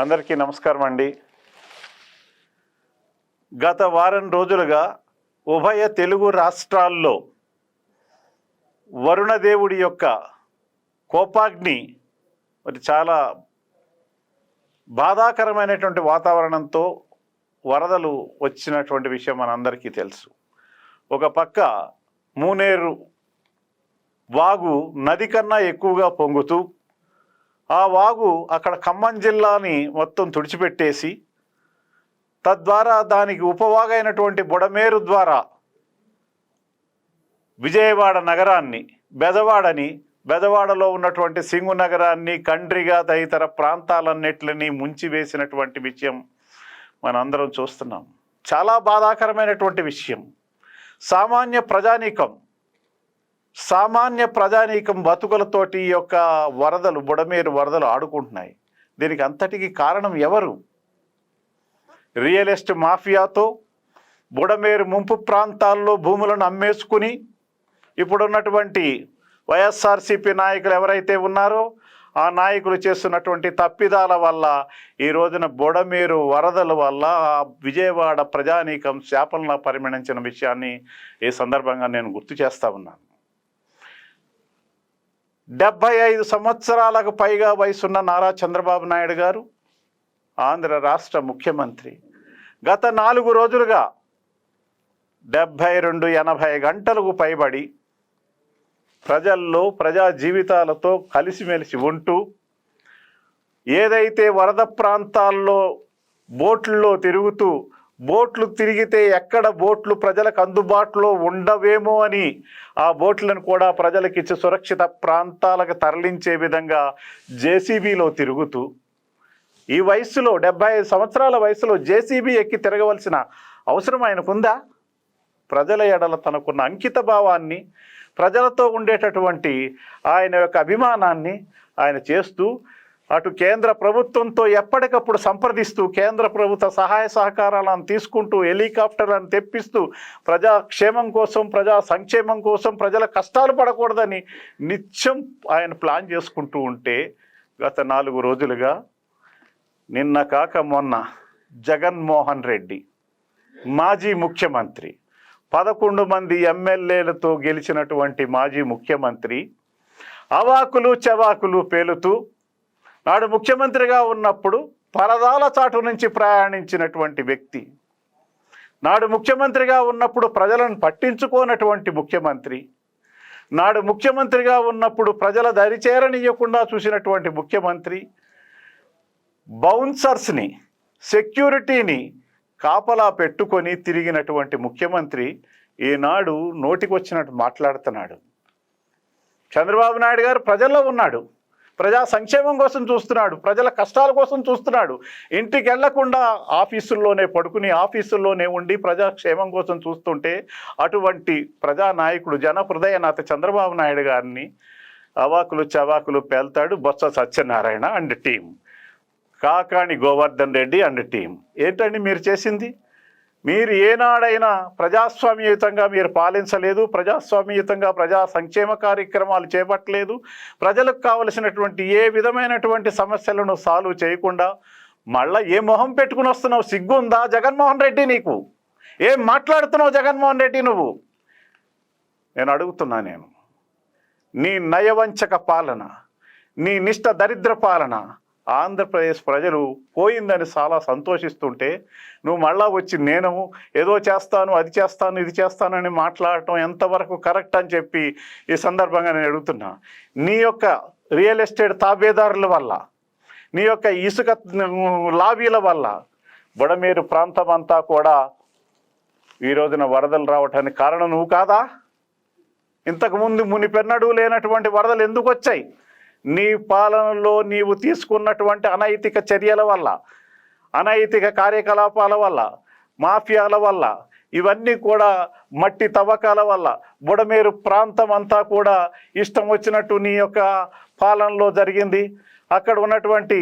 అందరికీ నమస్కారం అండి. గత వారం రోజులుగా ఉభయ తెలుగు రాష్ట్రాల్లో వరుణదేవుడి యొక్క కోపాగ్ని మరి చాలా బాధాకరమైనటువంటి వాతావరణంతో వరదలు వచ్చినటువంటి విషయం మనందరికీ తెలుసు. ఒక పక్క మూనేరు వాగు నది కన్నా ఎక్కువగా పొంగుతూ ఆ వాగు అక్కడ ఖమ్మం జిల్లాని మొత్తం తుడిచిపెట్టేసి తద్వారా దానికి ఉపవాగైనటువంటి బుడమేరు ద్వారా విజయవాడ నగరాన్ని బెదవాడని బెదవాడలో ఉన్నటువంటి సింగు నగరాన్ని కండ్రిగా తదితర ప్రాంతాలన్నిటిని ముంచివేసినటువంటి విషయం మనందరం చూస్తున్నాం. చాలా బాధాకరమైనటువంటి విషయం. సామాన్య ప్రజానీకం సామాన్య ప్రజానీకం బతుకులతోటి ఈ యొక్క వరదలు బుడమేరు వరదలు ఆడుకుంటున్నాయి. దీనికి అంతటికి కారణం ఎవరు? రియల్ ఎస్టేట్ మాఫియాతో బుడమేరు ముంపు ప్రాంతాల్లో భూములను అమ్మేసుకుని ఇప్పుడున్నటువంటి వైఎస్ఆర్సీపీ నాయకులు ఎవరైతే ఉన్నారో ఆ నాయకులు చేస్తున్నటువంటి తప్పిదాల వల్ల ఈ రోజున బుడమేరు వరదల వల్ల ఆ విజయవాడ ప్రజానీకం శాపలన పరిగణించిన విషయాన్ని ఈ సందర్భంగా నేను గుర్తు చేస్తా ఉన్నాను. డెబ్భై ఐదు సంవత్సరాలకు పైగా వయసున్న నారా చంద్రబాబు నాయుడు గారు ఆంధ్ర రాష్ట్ర ముఖ్యమంత్రి. గత నాలుగు రోజులుగా డెబ్భై రెండు ఎనభై గంటలకు పైబడి ప్రజల్లో ప్రజా జీవితాలతో కలిసిమెలిసి ఉంటూ ఏదైతే వరద ప్రాంతాల్లో బోట్లలో తిరుగుతూ బోట్లు తిరిగితే ఎక్కడ బోట్లు ప్రజలకు అందుబాటులో ఉండవేమో అని ఆ బోట్లను కూడా ప్రజలకిచ్చి సురక్షిత ప్రాంతాలకు తరలించే విధంగా జేసీబీలో తిరుగుతూ ఈ వయసులో డెబ్బై ఐదు సంవత్సరాల వయసులో జేసీబీ ఎక్కి తిరగవలసిన అవసరం ఆయనకుందా? ప్రజల ఎడల తనకున్న అంకిత భావాన్ని ప్రజలతో ఉండేటటువంటి ఆయన యొక్క అభిమానాన్ని ఆయన చేస్తూ అటు కేంద్ర ప్రభుత్వంతో ఎప్పటికప్పుడు సంప్రదిస్తూ కేంద్ర ప్రభుత్వ సహాయ సహకారాలను తీసుకుంటూ హెలికాప్టర్లను తెప్పిస్తూ ప్రజా క్షేమం కోసం ప్రజా సంక్షేమం కోసం ప్రజల కష్టాలు పడకూడదని నిత్యం ఆయన ప్లాన్ చేసుకుంటూ ఉంటే గత నాలుగు రోజులుగా నిన్న కాక మొన్న జగన్మోహన్ రెడ్డి మాజీ ముఖ్యమంత్రి పదకొండు మంది ఎమ్మెల్యేలతో గెలిచినటువంటి మాజీ ముఖ్యమంత్రి అవాకులు చవాకులు పేలుతూ నాడు ముఖ్యమంత్రిగా ఉన్నప్పుడు పరదాల చాటు నుంచి ప్రయాణించినటువంటి వ్యక్తి నాడు ముఖ్యమంత్రిగా ఉన్నప్పుడు ప్రజలను పట్టించుకోనటువంటి ముఖ్యమంత్రి నాడు ముఖ్యమంత్రిగా ఉన్నప్పుడు ప్రజల దరిచేరనియకుండా చూసినటువంటి ముఖ్యమంత్రి బౌన్సర్స్ని సెక్యూరిటీని కాపలా పెట్టుకొని తిరిగినటువంటి ముఖ్యమంత్రి ఈనాడు నోటికొచ్చినట్టు మాట్లాడుతున్నాడు. చంద్రబాబు నాయుడు గారు ప్రజల్లో ఉన్నాడు. ప్రజా సంక్షేమం కోసం చూస్తున్నాడు ప్రజల కష్టాల కోసం చూస్తున్నాడు. ఇంటికి వెళ్ళకుండా ఆఫీసుల్లోనే పడుకుని ఆఫీసుల్లోనే ఉండి ప్రజాక్షేమం కోసం చూస్తుంటే అటువంటి ప్రజానాయకుడు జన హృదయనాథ చంద్రబాబు నాయుడు గారిని అవాకులు చవాకులు పేల్తాడు Botsa Satyanarayana and team Kakani Govardhan Reddy and team ఏంటండి మీరు చేసింది? మీరు ఏనాడైనా ప్రజాస్వామ్యయుతంగా మీరు పాలించలేదు ప్రజాస్వామ్యయుతంగా ప్రజా సంక్షేమ కార్యక్రమాలు చేపట్టలేదు ప్రజలకు కావలసినటువంటి ఏ విధమైనటువంటి సమస్యలను సాల్వ్ చేయకుండా మళ్ళా ఏ మొహం పెట్టుకుని వస్తున్నావు? సిగ్గుందా? జగన్మోహన్ రెడ్డి నీకు? ఏం మాట్లాడుతున్నావు జగన్మోహన్ రెడ్డి నువ్వు? నేను అడుగుతున్నా నేను. నీ నయవంచక పాలన నీ నిష్ట దరిద్ర పాలన ఆంధ్రప్రదేశ్ ప్రజలు పోయిందని చాలా సంతోషిస్తుంటే నువ్వు మళ్ళా వచ్చి నేను ఏదో చేస్తాను అది చేస్తాను ఇది చేస్తానని మాట్లాడటం ఎంతవరకు కరెక్ట్ అని చెప్పి ఈ సందర్భంగా నేను అడుగుతున్నా. నీ యొక్క రియల్ ఎస్టేట్ తాబేదారుల వల్ల నీ యొక్క ఇసుక లాబీల వల్ల బుడమేరు ప్రాంతం అంతా కూడా ఈ రోజున వరదలు రావటానికి కారణం నువ్వు కాదా? ఇంతకుముందు మునిపెన్నడూ లేనటువంటి వరదలు ఎందుకు వచ్చాయి? నీ పాలనలో నీవు తీసుకున్నటువంటి అనైతిక చర్యల వల్ల అనైతిక కార్యకలాపాల వల్ల మాఫియాల వల్ల ఇవన్నీ కూడా మట్టి తవ్వకాల వల్ల బుడమేరు ప్రాంతం అంతా కూడా ఇష్టం వచ్చినట్టు నీ యొక్క పాలనలో జరిగింది. అక్కడ ఉన్నటువంటి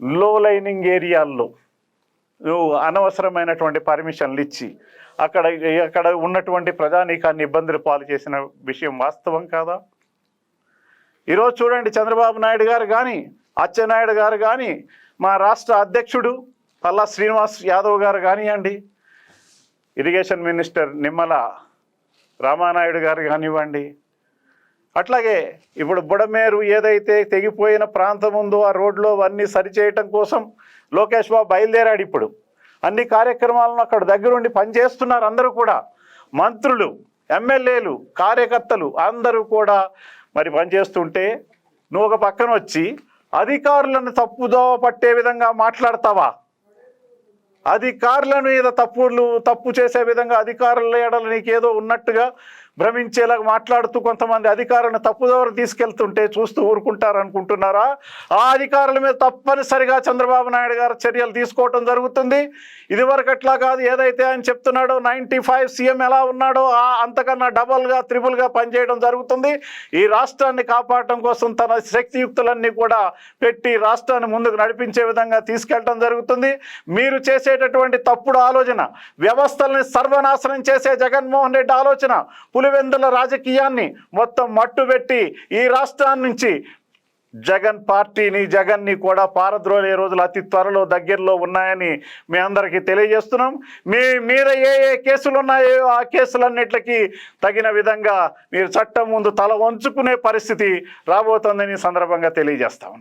లో లైనింగ్ ఏరియాల్లో అనవసరమైనటువంటి పర్మిషన్లు ఇచ్చి అక్కడ అక్కడ ఉన్నటువంటి ప్రజానీకాన్ని ఇబ్బందులు పాలు చేసిన విషయం వాస్తవం కాదా? ఈరోజు చూడండి చంద్రబాబు నాయుడు గారు కానీ అచ్చెన్నాయుడు గారు కానీ మా రాష్ట్ర అధ్యక్షుడు పల్లా శ్రీనివాస్ యాదవ్ గారు కానివ్వండి ఇరిగేషన్ మినిస్టర్ నిమ్మల రామానాయుడు గారు కానివ్వండి అట్లాగే ఇప్పుడు బుడమేరు ఏదైతే తెగిపోయిన ప్రాంతం ఉందో ఆ రోడ్లో అన్నీ సరిచేయటం కోసం లోకేష్ బాబు బయలుదేరాడు ఇప్పుడు. అన్ని కార్యక్రమాలను అక్కడ దగ్గరుండి పనిచేస్తున్నారు అందరూ కూడా. మంత్రులు ఎమ్మెల్యేలు కార్యకర్తలు అందరూ కూడా మరి పనిచేస్తుంటే నువ్వు ఒక పక్కన వచ్చి అధికారులను తప్పుదో పట్టే విధంగా మాట్లాడతావా? అధికారుల మీద తప్పులు తప్పు చేసే విధంగా అధికారుల ఎడల నీకేదో ఉన్నట్టుగా భ్రమించేలాగా మాట్లాడుతూ కొంతమంది అధికారులను తప్పుదోవరు తీసుకెళ్తుంటే చూస్తూ ఊరుకుంటారు అనుకుంటున్నారా ఆ అధికారుల మీద తప్పనిసరిగా చంద్రబాబు నాయుడు గారు చర్యలు తీసుకోవటం జరుగుతుంది. ఇదివరకు అట్లా కాదు ఏదైతే ఆయన చెప్తున్నాడో నైంటీ ఫైవ్ సీఎం ఎలా ఉన్నాడో ఆ అంతకన్నా డబల్గా త్రిబుల్గా పనిచేయడం జరుగుతుంది. ఈ రాష్ట్రాన్ని కాపాడటం కోసం తన శక్తియుక్తులన్నీ కూడా పెట్టి రాష్ట్రాన్ని ముందుకు నడిపించే విధంగా తీసుకెళ్ళడం జరుగుతుంది. మీరు చేసేటటువంటి తప్పుడు ఆలోచన వ్యవస్థల్ని సర్వనాశనం చేసే జగన్మోహన్ రెడ్డి ఆలోచన పులివెందుల రాజకీయాన్ని మొత్తం మట్టుబెట్టి ఈ రాష్ట్రాన్ని నుంచి జగన్ పార్టీని జగన్ని కూడా పారద్రోలే రోజులు అతి త్వరలో దగ్గరలో ఉన్నాయని మీ అందరికీ తెలియజేస్తున్నాం. మీ మీద ఏ ఏ కేసులు ఉన్నాయో ఆ కేసులన్నిటికీ తగిన విధంగా మీరు చట్టం ముందు తల వంచుకునే పరిస్థితి రాబోతోందని సందర్భంగా తెలియజేస్తాం